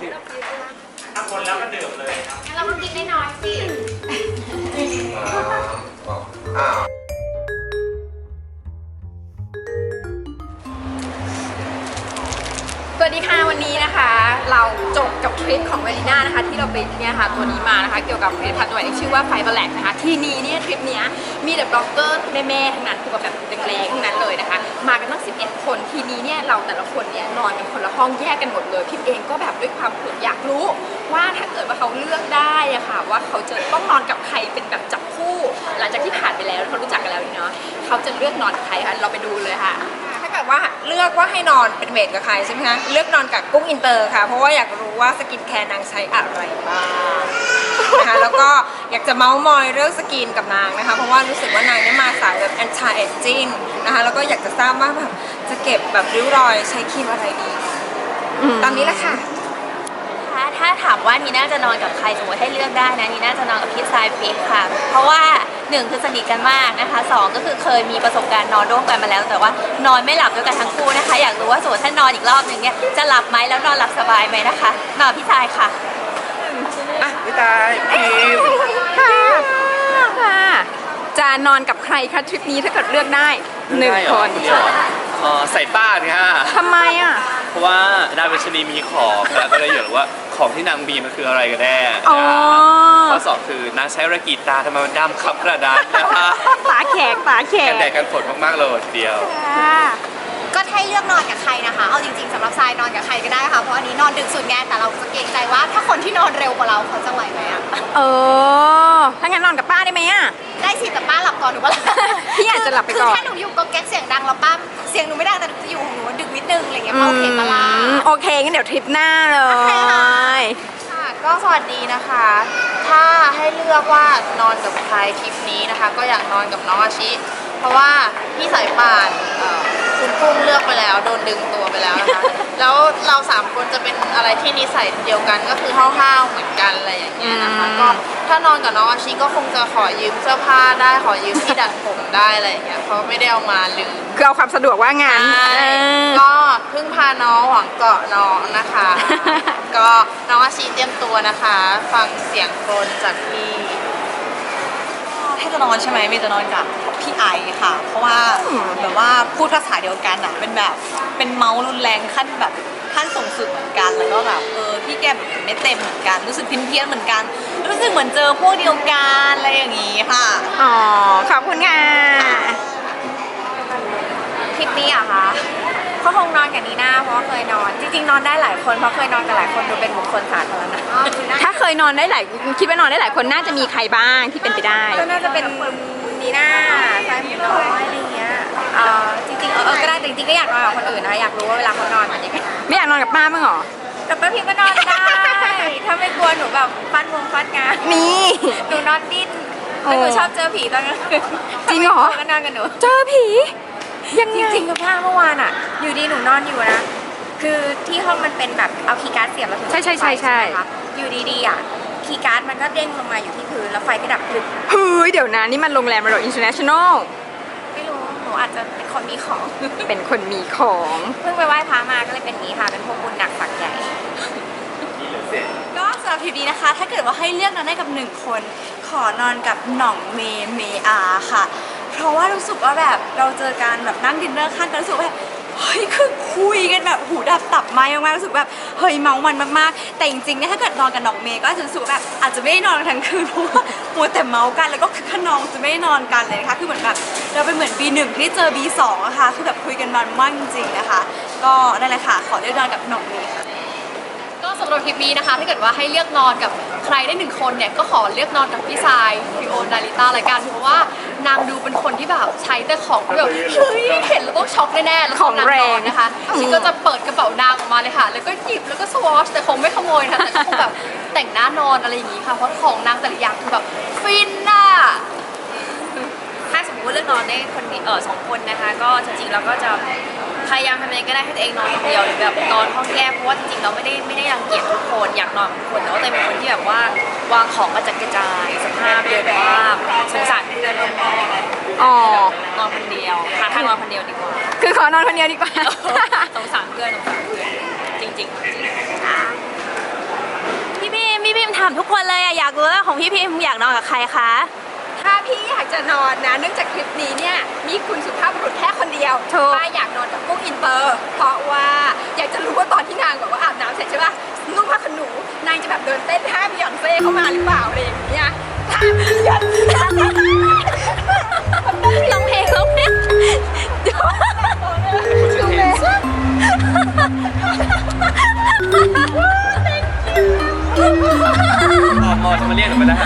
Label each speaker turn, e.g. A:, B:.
A: สิถ้าคนแล้ว
B: ก็ดื่มเลยครับ
C: งั้
A: นเราก็กินได้น้
C: อยสิ อ้าว
A: สวัสดีค่ะวันนี้นะคะ เราจบกับทริปของเวลิน่านะคะ ที่เราไปเนี่ยค่ะตัวนี้มานะคะ เกี่ยวกับผลิตภัณฑ์ตัวใหม่ที่ชื่อว่าไฟเบอร์แลกนะคะ ที่นี้เนี่ยทริปเนี้ยมีแต่บล็อกเกอร์แม่ๆทั้งนั้นคือแบบเล็กๆทั้งนั้นเลยนะคะ มากันตั้ง 11 คนทีนี้เนี่ยเราแต่ละคนเนี่ยนอนกันคนละห้องแยกกันหมดเลยพิมเองก็แบบด้วยความเผื่ออยากรู้ ว่าถ้าเกิดว่าเขาเลือกได้อะค่ะ ว่าเขาจะต้องนอนกับใครเป็นแบบจับคู่ หลังจากที่ผ่านไปแล้วเขารู้จักกันแล้วเนาะเขาจะเลือกนอนกับใครคะเราไปดูเลยค่ะ
D: ถ้าเกิดว่าเลือกว่าให้นอนเป็นเมดกับใครใช่ไหมคะเลือกนอนกับกุ้งอินเตอร์ค่ะ เพราะว่าอยากรู้ว่าสกินแคร์นางใช้อะไรบ้างนะคะแล้วก็อยากจะเมาส์มอยเรื่องสกินกับนางนะคะ เพราะว่ารู้สึกว่านางเนี่ยมาสายแบบ anti aging นะคะแล้วก็อยากจะทราบว่าแบบจะเก็บแบบริ้วรอยใช้ครีมอะไรดีตามนี้แหละค่ะ
E: ถ้าถ้าถามว่านีน่าจะนอนกับใครสมมติให้เลือกได้นะนีน่าจะนอนกับพี่ชายฟิกค่ะ เพราะว่าหนึ่งคือสนิทกันมากนะคะสองก็คือเคยมีประสบการณ์นอนร่วมกันมาแล้ว แต่ว่านอนไม่หลับด้วยกันทั้งคู่นะคะ อยากรู้ว่าสมมติถ้านอนอีกรอบหนึ่งเนี่ยจะหลับไหมแล้วนอนหลับสบายไหมนะคะ นอนกับพี่ชายค่ะ
F: อะพี่ตายพีม
A: ค่ะค่ะจะนอนกับใครคะทริปนี้ถ้าเกิดเลือกได้หนึ่งคน
F: เดียวเอ่อใส่ป้านค่ะ
A: ทำไมอะ
F: เพราะว่าดาวเวชนีมีของแล้วก็เลยอยากรู้ว่า ของที่นางมีมันคืออะไรกันแน่
A: อ๋อ
F: ข้อสอบคือนางใช้ระกีตาทำไมมันดำขับกระดานนะคะ
A: ตาแขกตาแข
F: กั
A: ก
F: นแดดกันฝนมากๆเลยทีเดียว
A: ค่ะ
G: ก็ถ้าให้เลือกนอนกับใครนะคะ เอาจริงๆสำหรับทรายนอนกับใครก็ได้ค่ะ เพราะอันนี้นอนดึกสุดไงแต่เราจะเกรงใจว่า ถ้าคนที่นอนเร็วกว่าเราเขาจะไหวไหมอะ
A: เออ ถ้างั้นนอนกับป้าได้ไหมอะ
G: ได้สิแต่ป้าหลับก่อนหนูก็หลับ
A: พี่อาจจะหลับไปก่อน
G: คือแค่หนูอยู่ก็แก๊กเสียงดังแล้วป้าเสียงหนูไม่ดังแต่จะอยู่ของหนูดึกนิดนึงอะไรเงี้ยป้าโอเคปะล่ะ
A: อืมโอเคงั้นเดี๋ยวทริปหน้าเล
G: โอเคค่ะ
A: ย
H: ค่ะก็สวัสดีนะคะ ถ้าให้เลือกว่านอนกับใครทริปนี้นะคะ ก็อยากนอนกับน้องอาชิ เพราะว่าพี่สายป่านเอ่อคุณกุ้งเลือกไปแล้วโดนดึงตัวไปแล้วนะคะ แล้วเราสามคนจะเป็นอะไรที่นิสัยเดียวกันก็คือห้าวๆเหมือนกันอะไรอย่างเงี้ยนะคะ
A: อืม
H: ก็ ถ้านอนกับน้องอาชิก็คงจะขอยืมเสื้อผ้าได้ขอยืมที่ดัดผมได้อะไรอย่างเงี้ยเพราะไม่ได้เอามาลืม
A: คือเอาความสะดวกว่างั้น
H: ใช่
A: เออ
H: ก็เพิ่งพาน้องหวังเกาะน้องนะคะ ก็น้องอาชีเตรียมตัวนะคะ ฟังเสียงโครนจากพี่
I: ให้จะนอนใช่ไหมเมย์จะนอนกับพี่ไอค่ะ เพราะว่าแบบว่าพูดภาษาเดียวกันอะเป็นแบบเป็นเมาส์รุนแรงขั้นแบบ ขั้นสูงสุดเหมือนกัน แล้วก็แบบเออพี่แกแบบไม่เต็มเหมือนกัน รู้สึกพินเพี้ยนเหมือนกัน รู้สึกเหมือนเจอพวกเดียวกันอะไรอย่างงี้ค่ะ
A: อ๋อ ขอบคุณค่ะ
G: ทริปนี้อะคะเขาคงนอนกับนีน่าเพราะว่าเคยนอน จริงๆ นอนได้หลายคนเพราะเคยนอนกับหลายคนดูเป็นบุคคลสาธารณะ
A: ถ้าเคยนอนได้หลายคิดว่านอนได้หลายคนน่าจะมีใครบ้างที่เป็นไปได้
G: ก็น่าจะเป็น นีน่าสายหมูน้อยอะไรเงี้ยเออจริงๆเออเออก็ได้แต่จริงๆก็อยากนอนกับคนอื่นนะคะอยากรู้ว่าเวลาเขานอนเป็นยังไง
A: ไม่อยากนอนกับป้าบ้างเหรอ
G: แต่ป้าพิมก็นอนได้ถ้าไม่กลัวหนูแบบฟันวงฟันงาน
A: นี่
G: หนูนอนดิ้นแต่หนูชอบเจอผีตอนกลางคืน
A: จริงเหรอ
G: ถ้าไม่กลัวก็นอนกับหนู
A: เจอผี ยัง
G: จ
A: ไง
G: ริงๆกับผ้าเมื่อวานอะ อยู่ดีหนูนอนอยู่นะ คือที่ห้องมันเป็นแบบเอาคีย์การ์ดเสียบแล้วถึง
A: ใช่ใช่ใช่ใช่
G: ไฟไหมคะอยู่ดีๆอะ คีย์การ์ดมันก็เด้งลงมาอยู่ที่พื้นแล้วไฟก็ดับพลึบ
A: เฮ้ยเดี๋ยวนะนี่มันโรงแรมระดับ international
G: ไม่รู้หนูอาจจะเป็นคนมีของ
A: เป็นคนมีของ
G: เพิ่งไปไหว้พระมาก็เลยเป็นอย่างนี้ค่ะ เป็นพวกบุญหนักฝักใหญ่
I: ก็สำหรับทริปนี้นะคะ ถ้าเกิดว่าให้เลือกนอนได้กับหนึ่งคน ขอนอนกับหน่องเมเมอาค่ะ เพราะว่ารู้สึกว่าแบบเราเจอกันแบบนั่งดินเนอร์ข้างกันรู้สึกว่าแบบ เฮ้ยคือคุยกันแบบหูดับตับไม้มากๆรู้สึกแบบเฮ้ยเมามันมากๆ แต่จริงๆเนี่ยถ้าเกิดนอนกับน่องเมย์ก็จะรู้สึกแบบอาจจะไม่ได้นอนทั้งคืนเพราะว่ามัวแต่เมากันแล้วก็คือขนองจะไม่ได้นอนกันเลยนะคะคือเหมือนแบบเราเป็นเหมือน B1 ที่เจอ B2 อะค่ะคือแบบคุยกันมันมากจริงๆนะคะ ก็นั่นแหละค่ะขอเลือกนอนกับน่องเมย์ค่ะ
J: ก็สำหรับทริปนี้นะคะ ถ้าเกิดว่าให้เลือกนอนกับใครได้หนึ่งคนเนี่ยก็ขอเลือกนอนกับพี่ทรายพี่โอนดาริต้าละกันเพราะว่านางดูเป็นคนที่แบบใช้แต่ของที่แบบเฮ้ยเห็นแล้ว ช็อกแน่ๆแล้ว
A: ของ
J: นาง
A: แร
J: นองนนะคะชิก็จะเปิดกระเป๋านางออกมาเลยค่ะ แล้วก็หยิบแล้วก็สวอชแต่คงไม่ขโมยนะคะแต่ก็คงแบบแต่งหน้านอนอะไรอย่างงี้ค่ะเพราะของนางแต่ละอย่างคือแบบฟินน่ะ
E: ถ้าสมมติว่าเลือกนอนได้คนเดียวเออสองคนนะคะ ก็จริงๆเราก็จะพยายามทำยังไงก็ได้ให้ตัวเองนอนคนเดียวหรือแบบนอนห้องแยกเพราะว่าจริงๆเราไม่ได้ไม่ได้รังเกียจทุกคนอยากนอนกับทุกคนแต่ว่าแต่เป็นคนที่แบบว่า วางของกระจัดกระจายสภาพเดินมากสงสารเพื่อนมาก
A: อ๋อ
E: นอนคนเดียวหาทางนอนคนเดียวดีกว่า
A: คือขอนอนคนเดียวดีกว่า
E: สงสารเพื่อนสงสารเพื่อนจริงๆจริงพี่พิมพี่พิมถามทุกคนเลยอะอยากรู้ว่าของพี่พิมอยากนอนกับใครคะ
G: ถ้า
A: พี่อยากจะนอนนะ เนื่องจากคลิปนี้เนี่ยมีคุณสุภาพบุรุษแค่คนเดียว
E: ถูก
A: ป้าอยากนอนกับกุ้งอินเตอร์ เพราะว่าอยากจะรู้ว่าตอนที่นางแบบว่าอาบน้ำเสร็จใช่ป่ะนุ่งผ้าขนหนูนางจะแบบเดินเต้นท่า บิยอนเซ่เข้ามาหรือเปล่าอะไรอย่างเงี้ยท่าบิยอนเซ่
E: ร้องเพลงร้องเพลงเดี๋ยว
A: ดูเลย
F: มอมอจะมาเรียกหนูไปได้